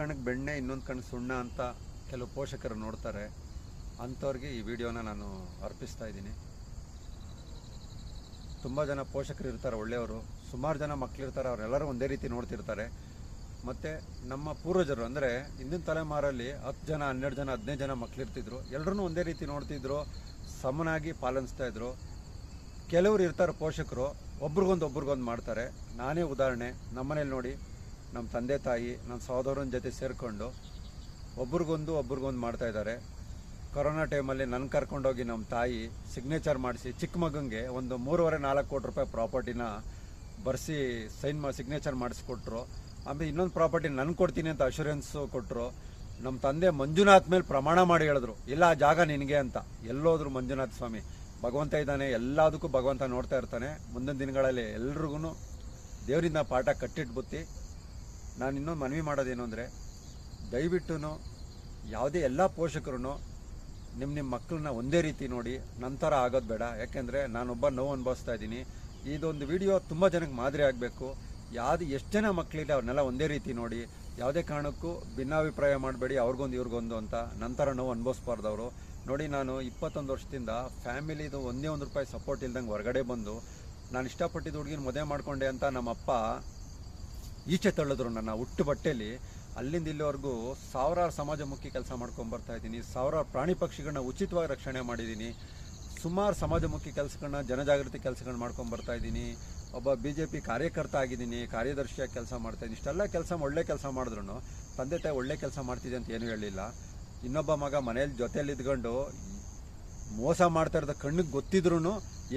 ಕಣ್ಣಿಗೆ ಬೆಣ್ಣೆ, ಇನ್ನೊಂದು ಕಣ್ಣು ಸುಣ್ಣ ಅಂತ ಕೆಲವು ಪೋಷಕರು ನೋಡ್ತಾರೆ. ಅಂಥವ್ರಿಗೆ ಈ ವಿಡಿಯೋನ ನಾನು ಅರ್ಪಿಸ್ತಾ ಇದ್ದೀನಿ. ತುಂಬ ಜನ ಪೋಷಕರು ಇರ್ತಾರೆ, ಒಳ್ಳೆಯವರು. ಸುಮಾರು ಜನ ಮಕ್ಕಳಿರ್ತಾರೆ ಅವರೆಲ್ಲರೂ ಒಂದೇ ರೀತಿ ನೋಡ್ತಿರ್ತಾರೆ. ಮತ್ತು ನಮ್ಮ ಪೂರ್ವಜರು, ಅಂದರೆ ಹಿಂದಿನ ತಲೆಮಾರಲ್ಲಿ ಹತ್ತು ಜನ, ಹನ್ನೆರಡು ಜನ, ಹದಿನೈದು ಜನ ಮಕ್ಕಳಿರ್ತಿದ್ರು ಎಲ್ಲರೂ ಒಂದೇ ರೀತಿ ನೋಡ್ತಿದ್ರು, ಸಮನಾಗಿ ಪಾಲನಿಸ್ತಾ ಇದ್ರು. ಕೆಲವರು ಇರ್ತಾರೆ ಪೋಷಕರು, ಒಬ್ರಿಗೊಂದು ಒಬ್ರಿಗೊಂದು ಮಾಡ್ತಾರೆ. ನಾನೇ ಉದಾಹರಣೆ, ನಮ್ಮನೇಲಿ ನೋಡಿ. ನಮ್ಮ ತಂದೆ ತಾಯಿ, ನನ್ನ ಸಹೋದರನ ಜೊತೆ ಸೇರಿಕೊಂಡು ಒಬ್ರಿಗೊಂದು ಒಬ್ರಿಗೊಂದು ಮಾಡ್ತಾ ಇದ್ದಾರೆ. ಕೊರೋನಾ ಟೈಮಲ್ಲಿ ನನ್ನ ಕರ್ಕೊಂಡೋಗಿ ನಮ್ಮ ತಾಯಿ ಸಿಗ್ನೇಚರ್ ಮಾಡಿಸಿ ಚಿಕ್ಕ ಮಗಂಗೆ ಒಂದು ಮೂರುವರೆ ನಾಲ್ಕು ಕೋಟಿ ರೂಪಾಯಿ ಪ್ರಾಪರ್ಟಿನ ಬರ್ಸಿ ಸೈನ್ ಮಾ ಸಿಗ್ನೇಚರ್ ಮಾಡಿಸ್ಕೊಟ್ರು. ಆಮೇಲೆ ಇನ್ನೊಂದು ಪ್ರಾಪರ್ಟಿ ನಾನು ಕೊಡ್ತೀನಿ ಅಂತ ಅಶೂರೆನ್ಸು ಕೊಟ್ಟರು ನಮ್ಮ ತಂದೆ ಮಂಜುನಾಥ್ ಮೇಲೆ ಪ್ರಮಾಣ ಮಾಡಿ ಹೇಳಿದ್ರು. ಇಲ್ಲ, ಆ ಜಾಗ ನಿನಗೆ ಅಂತ. ಎಲ್ಲೋದ್ರು ಮಂಜುನಾಥ್ ಸ್ವಾಮಿ. ಭಗವಂತ ಇದ್ದಾನೆ, ಎಲ್ಲದಕ್ಕೂ ಭಗವಂತ ನೋಡ್ತಾ ಇರ್ತಾನೆ. ಮುಂದಿನ ದಿನಗಳಲ್ಲಿ ಎಲ್ರಿಗೂ ದೇವರಿಂದ ಪಾಠ ಕಟ್ಟಿಟ್ಟು ಬುತ್ತಿ ನಾನು ಇನ್ನೊಂದು ಮನವಿ ಮಾಡೋದೇನು ಅಂದರೆ ದಯವಿಟ್ಟು ಯಾವುದೇ ಎಲ್ಲ ಪೋಷಕರು ನಿಮ್ಮ ನಿಮ್ಮ ಮಕ್ಕಳನ್ನ ಒಂದೇ ರೀತಿ ನೋಡಿ ನಂತರ ಆಗೋದು ಬೇಡ. ಯಾಕೆಂದರೆ ನಾನೊಬ್ಬ ನೋವು ಅನುಭವಿಸ್ತಾ ಇದ್ದೀನಿ. ಇದೊಂದು ವಿಡಿಯೋ ತುಂಬ ಜನಕ್ಕೆ ಮಾದರಿ ಆಗಬೇಕು. ಯಾವುದು ಎಷ್ಟು ಜನ ಮಕ್ಕಳಿದೆ ಅವ್ರನ್ನೆಲ್ಲ ಒಂದೇ ರೀತಿ ನೋಡಿ, ಯಾವುದೇ ಕಾರಣಕ್ಕೂ ಭಿನ್ನಾಭಿಪ್ರಾಯ ಮಾಡಬೇಡಿ, ಅವ್ರಿಗೊಂದು ಇವ್ರಿಗೊಂದು ಅಂತ ನಂತರ ನೋವು ಅನುಭವಿಸ್ಬಾರ್ದು ನೋಡಿ, ನಾನು ಇಪ್ಪತ್ತೊಂದು ವರ್ಷದಿಂದ ಫ್ಯಾಮಿಲಿದು ಒಂದೇ ಒಂದು ರೂಪಾಯಿ ಸಪೋರ್ಟ್ ಇಲ್ದಂಗೆ ಹೊರಗಡೆ ಬಂದು, ನಾನು ಇಷ್ಟಪಟ್ಟಿದ್ದು ಹುಡುಗಿನ ಮದುವೆ ಮಾಡಿಕೊಂಡೆ ಅಂತ ನಮ್ಮಪ್ಪ ಈಚೆ ತಳ್ಳಿದ್ರು ನನ್ನ ಹುಟ್ಟು ಬಟ್ಟೆಯಲ್ಲಿ ಅಲ್ಲಿಂದ ಇಲ್ಲಿವರೆಗೂ ಸಾವಿರಾರು ಸಮಾಜಮುಖಿ ಕೆಲಸ ಮಾಡ್ಕೊಂಡು ಬರ್ತಾ ಇದ್ದೀನಿ. ಸಾವಿರಾರು ಪ್ರಾಣಿ ಪಕ್ಷಿಗಳನ್ನ ಉಚಿತವಾಗಿ ರಕ್ಷಣೆ ಮಾಡಿದ್ದೀನಿ. ಸುಮಾರು ಸಮಾಜಮುಖಿ ಕೆಲಸಗಳನ್ನ ಜನಜಾಗೃತಿ ಕೆಲಸಗಳನ್ನ ಮಾಡ್ಕೊಂಡು ಬರ್ತಾ ಇದ್ದೀನಿ. ಒಬ್ಬ ಬಿ ಜೆ ಪಿ ಕಾರ್ಯಕರ್ತ ಆಗಿದ್ದೀನಿ, ಕಾರ್ಯದರ್ಶಿಯಾಗಿ ಕೆಲಸ ಮಾಡ್ತಾ ಇದ್ದೀನಿ. ಇಷ್ಟೆಲ್ಲ ಕೆಲಸ ಒಳ್ಳೆ ಕೆಲಸ ಮಾಡಿದ್ರು ತಂದೆ ತಾಯಿ ಒಳ್ಳೆ ಕೆಲಸ ಮಾಡ್ತಿದ್ದೆ ಅಂತ ಏನೂ ಹೇಳಲಿಲ್ಲ ಇನ್ನೊಬ್ಬ ಮಗ ಮನೇಲಿ ಜೊತೆಯಲ್ಲಿ ಇದ್ಕೊಂಡು ಮೋಸ ಮಾಡ್ತಾ ಇರೋದ ಕಣ್ಣಿಗೆ ಗೊತ್ತಿದ್ರು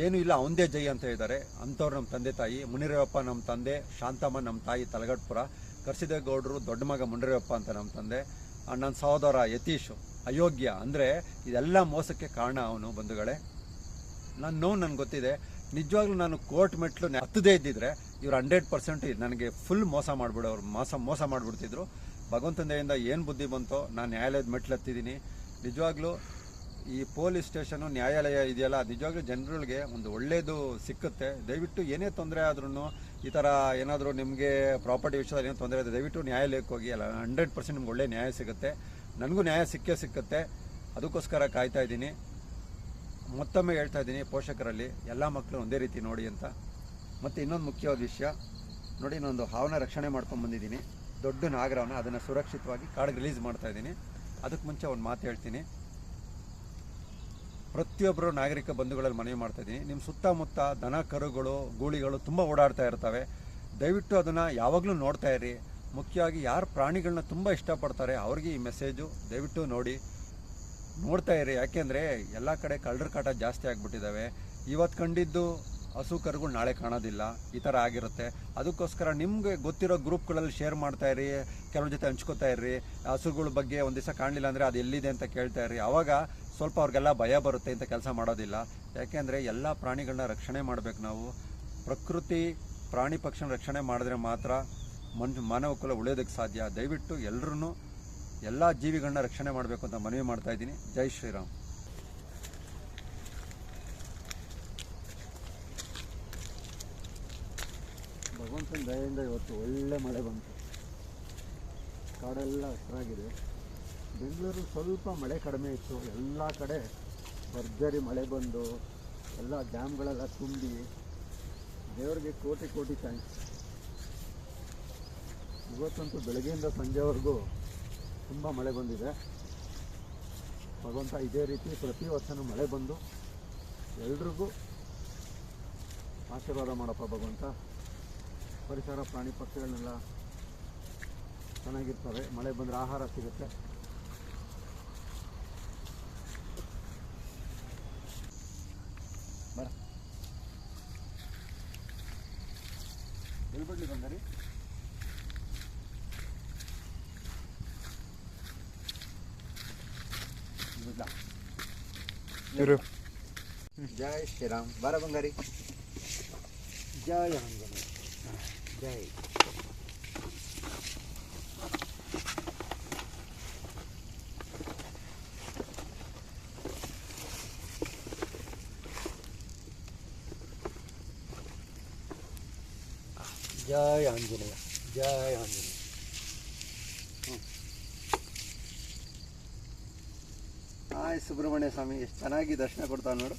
ಏನು ಇಲ್ಲ ಅವಂದೇ ಜೈ ಅಂತ ಹೇಳಿದ್ದಾರೆ. ಅಂಥವ್ರು ನಮ್ಮ ತಂದೆ ತಾಯಿ ಮುನಿರೇವಪ್ಪ ನಮ್ಮ ತಂದೆ, ಶಾಂತಮ್ಮ ನಮ್ಮ ತಾಯಿ ತಲಗಟ್ಪುರ ಕರ್ಸಿದೇಗೌಡರು ದೊಡ್ಡ ಮಗ ಮುನಿರೇವಪ್ಪ ಅಂತ ನಮ್ಮ ತಂದೆ ನನ್ನ ಸಹೋದರ ಯತೀಶ್, ಅಯೋಗ್ಯ. ಅಂದರೆ ಇದೆಲ್ಲ ಮೋಸಕ್ಕೆ ಕಾರಣ ಅವನು ಬಂಧುಗಳೇ. ನನ್ನ ನೋವು ನನಗೆ ಗೊತ್ತಿದೆ. ನಿಜವಾಗ್ಲೂ ನಾನು ಕೋರ್ಟ್ ಮೆಟ್ಲು ಹತ್ತದೇ ಇದ್ದಿದ್ರೆ ಇವ್ರು ಹಂಡ್ರೆಡ್ ಪರ್ಸೆಂಟ್ ನನಗೆ ಫುಲ್ ಮೋಸ ಮಾಡಿಬಿಡೋರು ಮೋಸ ಮೋಸ ಮಾಡಿಬಿಡ್ತಿದ್ರು. ಭಗವಂತನ ದಯೆಯಿಂದ ಏನು ಬುದ್ಧಿ ಬಂತೋ ನಾನು ನ್ಯಾಯಾಲಯದ ಮೆಟ್ಲು ಹತ್ತಿದ್ದೀನಿ ನಿಜವಾಗ್ಲೂ ಈ ಪೊಲೀಸ್ ಸ್ಟೇಷನು ನ್ಯಾಯಾಲಯ ಇದೆಯಲ್ಲ ನಿಜವಾಗ್ಲೂ ಜನಗಳಿಗೆ ಒಂದು ಒಳ್ಳೆಯದು ಸಿಕ್ಕುತ್ತೆ. ದಯವಿಟ್ಟು ಏನೇ ತೊಂದರೆ ಆದ್ರೂ ಈ ಥರ ಏನಾದರೂ ನಿಮಗೆ ಪ್ರಾಪರ್ಟಿ ವಿಷಯದಲ್ಲಿ ಏನೋ ತೊಂದರೆ ಇದೆ ದಯವಿಟ್ಟು ನ್ಯಾಯಾಲಯಕ್ಕೆ ಹೋಗಿ, ಅಲ್ಲ, ಹಂಡ್ರೆಡ್ ಪರ್ಸೆಂಟ್ ನಿಮ್ಗೆ ಒಳ್ಳೆ ನ್ಯಾಯ ಸಿಗುತ್ತೆ. ನನಗೂ ನ್ಯಾಯ ಸಿಕ್ಕೇ ಸಿಕ್ಕುತ್ತೆ. ಅದಕ್ಕೋಸ್ಕರ ಕಾಯ್ತಾ ಇದ್ದೀನಿ. ಮತ್ತೊಮ್ಮೆ ಹೇಳ್ತಾ ಇದ್ದೀನಿ ಪೋಷಕರಲ್ಲಿ, ಎಲ್ಲ ಮಕ್ಕಳು ಒಂದೇ ರೀತಿ ನೋಡಿ ಅಂತ. ಮತ್ತು ಇನ್ನೊಂದು ಮುಖ್ಯವಾದ ವಿಷಯ, ನೋಡಿ ನಾನೊಂದು ಹಾವನ ರಕ್ಷಣೆ ಮಾಡ್ಕೊಂಡು ಬಂದಿದ್ದೀನಿ. ದೊಡ್ಡ ನಾಗರವನ್ನ ಅದನ್ನು ಸುರಕ್ಷಿತವಾಗಿ ಕಾಡಿಗೆ ರಿಲೀಸ್ ಮಾಡ್ತಾ ಇದ್ದೀನಿ. ಅದಕ್ಕೆ ಮುಂಚೆ ಒಂದು ಮಾತು ಹೇಳ್ತೀನಿ. ಪ್ರತಿಯೊಬ್ಬರು ನಾಗರಿಕ ಬಂಧುಗಳಲ್ಲಿ ಮನವಿ ಮಾಡ್ತಾ ಇದ್ದೀನಿ. ನಿಮ್ಮ ಸುತ್ತಮುತ್ತ ದನ, ಕರುಗಳು, ಗೂಳಿಗಳು ತುಂಬ ಓಡಾಡ್ತಾ ಇರ್ತವೆ. ದಯವಿಟ್ಟು ಅದನ್ನು ಯಾವಾಗಲೂ ನೋಡ್ತಾ ಇರಿ. ಮುಖ್ಯವಾಗಿ ಯಾರು ಪ್ರಾಣಿಗಳನ್ನ ತುಂಬ ಇಷ್ಟಪಡ್ತಾರೆ ಅವ್ರಿಗೆ ಈ ಮೆಸೇಜು ದಯವಿಟ್ಟು ನೋಡಿ. ನೋಡ್ತಾ ಇರಿ. ಯಾಕೆಂದರೆ ಎಲ್ಲ ಕಡೆ ಕಳ್ಳರ ಕಾಟ ಜಾಸ್ತಿ ಆಗಿಬಿಟ್ಟಿದ್ದಾವೆ ಇವತ್ತು ಕಂಡಿದ್ದು ಹಸು, ಕರುಗಳು ನಾಳೆ ಕಾಣೋದಿಲ್ಲ. ಈ ಥರ ಆಗಿರುತ್ತೆ. ಅದಕ್ಕೋಸ್ಕರ ನಿಮಗೆ ಗೊತ್ತಿರೋ ಗ್ರೂಪ್ಗಳಲ್ಲಿ ಶೇರ್ ಮಾಡ್ತಾ ಇರಿ. ಕೆಲವ್ರ ಜೊತೆ ಹಂಚ್ಕೋತಾ ಇರ್ರಿ. ಹಸುಗಳ ಬಗ್ಗೆ ಒಂದು ದಿವಸ ಕಾಣಲಿಲ್ಲ ಅಂದರೆ ಅದು ಎಲ್ಲಿದೆ ಅಂತ ಕೇಳ್ತಾ ಇರ್ರಿ. ಆವಾಗ ಸ್ವಲ್ಪ ಅವ್ರಿಗೆಲ್ಲ ಭಯ ಬರುತ್ತೆ ಅಂತ ಕೆಲಸ ಮಾಡೋದಿಲ್ಲ. ಯಾಕೆಂದರೆ ಎಲ್ಲ ಪ್ರಾಣಿಗಳನ್ನ ರಕ್ಷಣೆ ಮಾಡಬೇಕು ನಾವು. ಪ್ರಕೃತಿ ಪ್ರಾಣಿ ಪಕ್ಷಿನ ರಕ್ಷಣೆ ಮಾಡಿದ್ರೆ ಮಾತ್ರ ಮನ್, ಮಾನವ ಕುಲ ಉಳಿಯೋದಕ್ಕೆ ಸಾಧ್ಯ. ದಯವಿಟ್ಟು ಎಲ್ಲರೂ ಎಲ್ಲ ಜೀವಿಗಳನ್ನ ರಕ್ಷಣೆ ಮಾಡಬೇಕು ಅಂತ ಮನವಿ ಮಾಡ್ತಾ ಇದ್ದೀನಿ. ಜೈ ಶ್ರೀರಾಮ್. ಭಗವಂತನ ದಯೆಯಿಂದ ಇವತ್ತು ಒಳ್ಳೆ ಮಳೆ ಬಂತು. ಕಾಡೆಲ್ಲ ಹಸಿರಾಗಿದೆ. ಬೆಂಗಳೂರು ಸ್ವಲ್ಪ ಮಳೆ ಕಡಿಮೆ ಇತ್ತು. ಎಲ್ಲ ಕಡೆ ಭರ್ಜರಿ ಮಳೆ ಬಂದು ಎಲ್ಲ ಡ್ಯಾಮ್ಗಳೆಲ್ಲ ತುಂಬಿ. ದೇವರಿಗೆ ಕೋಟಿ ಕೋಟಿ ಥ್ಯಾಂಕ್ಸ್ ಇವತ್ತಂತೂ ಬೆಳಗ್ಗೆಯಿಂದ ಸಂಜೆವರೆಗೂ ತುಂಬ ಮಳೆ ಬಂದಿದೆ. ಭಗವಂತ ಇದೇ ರೀತಿ ಪ್ರತಿ ವರ್ಷನೂ ಮಳೆ ಬಂದು ಎಲ್ರಿಗೂ ಆಶೀರ್ವಾದ ಮಾಡಪ್ಪ ಭಗವಂತ. ಪರಿಸರ ಪ್ರಾಣಿ ಪಕ್ಷಿಗಳನ್ನೆಲ್ಲ ಚೆನ್ನಾಗಿರ್ತವೆ. ಮಳೆ ಬಂದರೆ ಆಹಾರ ಸಿಗುತ್ತೆ. ಎಲ್ಲಿ ಬಿಡ್ಲಿ ಬಂದರಿ ಬಿಡ್ಲಾ? ಇರು ಜೈ ಶ್ರೀರಾಮ್ ಬಾರ ಬಂಗಾರಿ ಜಯ ಆಂಜನೇಯ ಜಯ ಆಂಜನೇಯ. ಆಯ್ ಸುಬ್ರಹ್ಮಣ್ಯ ಸ್ವಾಮಿ ಎಷ್ಟು ಚೆನ್ನಾಗಿ ದರ್ಶನ ಕೊಡ್ತಾನೆ ನೋಡು.